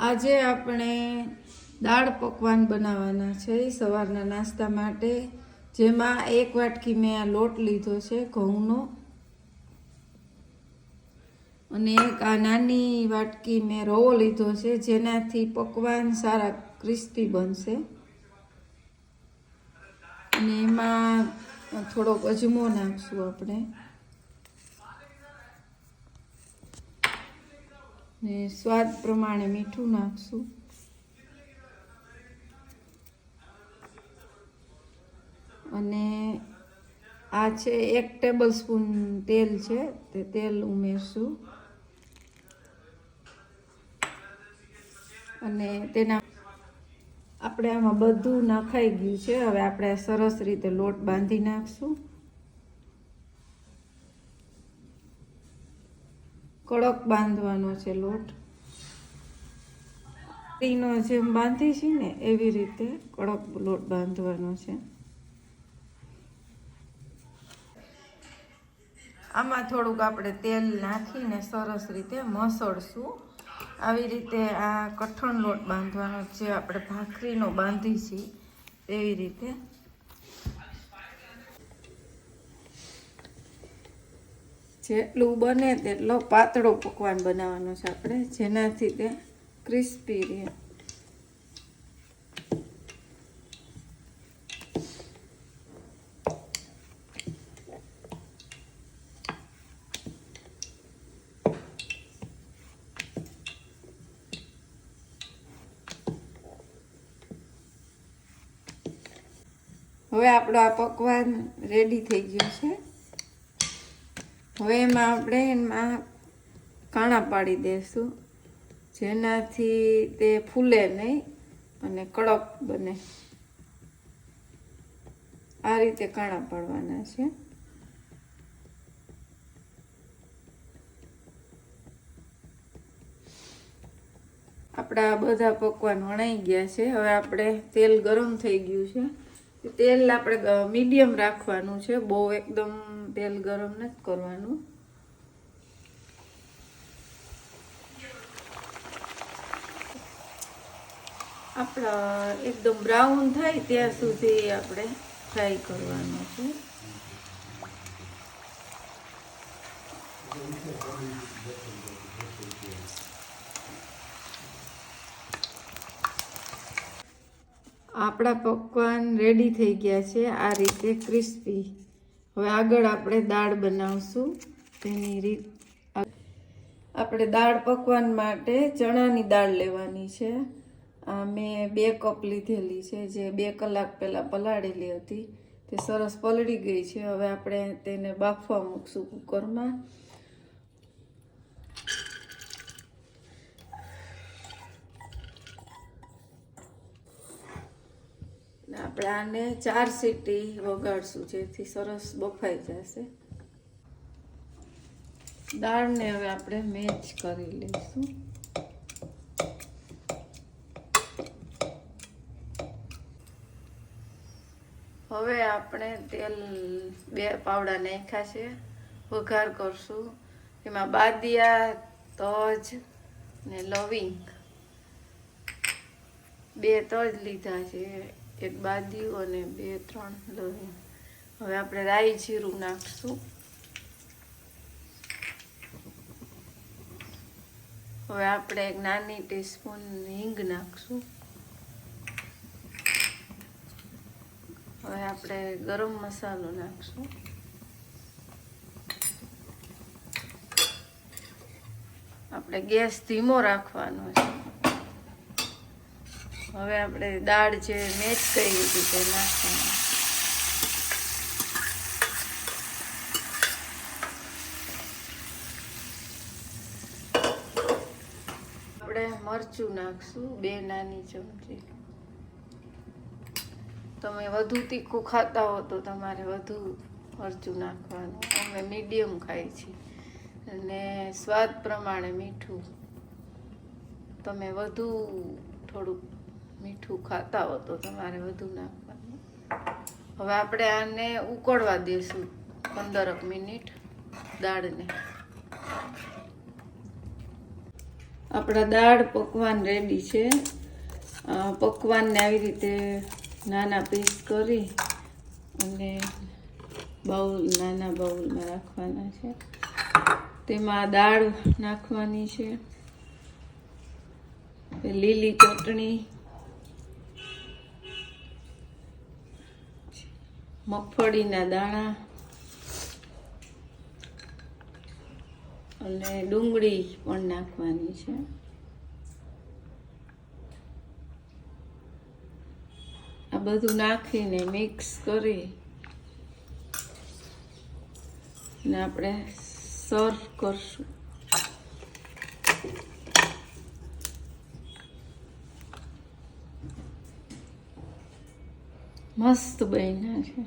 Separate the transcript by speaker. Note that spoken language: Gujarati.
Speaker 1: આજે આપણે દાળ પકવાન બનાવવાના છે સવારના નાસ્તા માટે. જેમાં એક વાટકી મેં આ લોટ લીધો છે ઘઉંનો. અને એક આ નાની વાટકી મેં રવો લીધો છે જેનાથી પકવાન સારા ક્રિસ્પી બનશે. અને એમાં થોડોક અજમો નાખશું આપણે. ને સ્વાદ પ્રમાણે મીઠું નાખશું. અને આ છે એક ટેબલ સ્પૂન તેલ છે, તે તેલ ઉમેરશું. અને તેના આપણે આમાં બધું નાખાઈ ગયું છે. હવે આપણે સરસ રીતે લોટ બાંધી નાખશું. કડક બાંધવાનો છે લોટ. નો જેમ બાંધી છે ને એવી રીતે કડક લોટ બાંધવાનો છે. આમાં થોડુંક આપણે તેલ નાખીને સરસ રીતે મસળશું. આવી રીતે આ કઠણ લોટ બાંધવાનો જે આપણે ભાખરીનો બાંધી છીએ એવી રીતે જેટલું બને તેટલો પાતળો પકવાન બનાવવાનો છે આપણે, જેનાથી તે ક્રિસ્પી રહે. હવે આપણો આ પકવાન રેડી થઈ ગયું છે. હવે એમાં આપણે એમાં કાણા પાડી દઈશું જેનાથી તે ફૂલે નહીં અને કડક બને. આ રીતે કાણા પાડવાના છે. આપણા બધા પકવાન વણાઈ ગયા છે. હવે આપણે તેલ ગરમ થઈ ગયું છે. તેલ આપણે મીડિયમ રાખવાનું છે. બહુ એકદમ તેલ ગરમ નથી કરવાનું. આપણા એકદમ બ્રાઉન થાય ત્યાં સુધી આપણે ફ્રાય કરવાનું છે. આપણા પકવાન રેડી થઈ ગયા છે આ રીતે ક્રિસ્પી હવે આગળ આપણે દાળ બનાવશું. તેની રીત આપણે દાળ પકવાન માટે ચણાની દાળ લેવાની છે. આ મેં બે કપ લીધેલી છે, જે બે કલાક પહેલાં પલાળેલી હતી. તે સરસ પલળી ગઈ છે. હવે આપણે તેને બાફવા મૂકશું કુકરમાં. આપણે આને ચાર સીટી વગાડશું, જેથી સરસ બફાઈ જશે. દાળને હવે આપણે મેચ કરી લઈશું. હવે આપણે તેલ બે પાવડા નાખ્યા છે, વઘાર કરશું. એમાં બાદિયા, તજ ને લવિંગ. બે તજ લીધા છે. એક બાદિયું અને બે, ત્રણ લવિંગ. હવે આપણે રાઈ જીરું નાખશું. હવે આપણે એક નાની ટીસ્પૂન હિંગ નાખશું. હવે આપણે ગરમ મસાલો નાખશું. આપણે ગેસ ધીમો રાખવાનો છે. હવે આપણે દાળ જે મેચ કરી હતી તે નાખવાનું આપણે મરચું નાખશું, બે નાની ચમચી. તમે વધુ તીખું ખાતા હો તો તમારે વધુ મરચું નાખવાનું. અમે મીડિયમ ખાઈ છીએ. અને સ્વાદ પ્રમાણે મીઠું. તમે વધુ થોડુંક મીઠું ખાતા હો તો તમારે વધુ નાખવાનું. હવે આપણે આને ઉકળવા દઈશું પંદરક મિનિટ દાળને. આપણા દાળ પકવાન રેડી છે. પકવાનને આવી રીતે નાના પીસ કરી અને બાઉલ નાના બાઉલમાં રાખવાના છે. તેમાં દાળ નાખવાની છે. લીલી ચટણી મગફળીના દાણા અને ડુંગળી પણ નાખવાની છે. આ બધું નાખીને મિક્સ કરી અને આપણે સર્વ કરશું. મસ્ત બન્યા છે.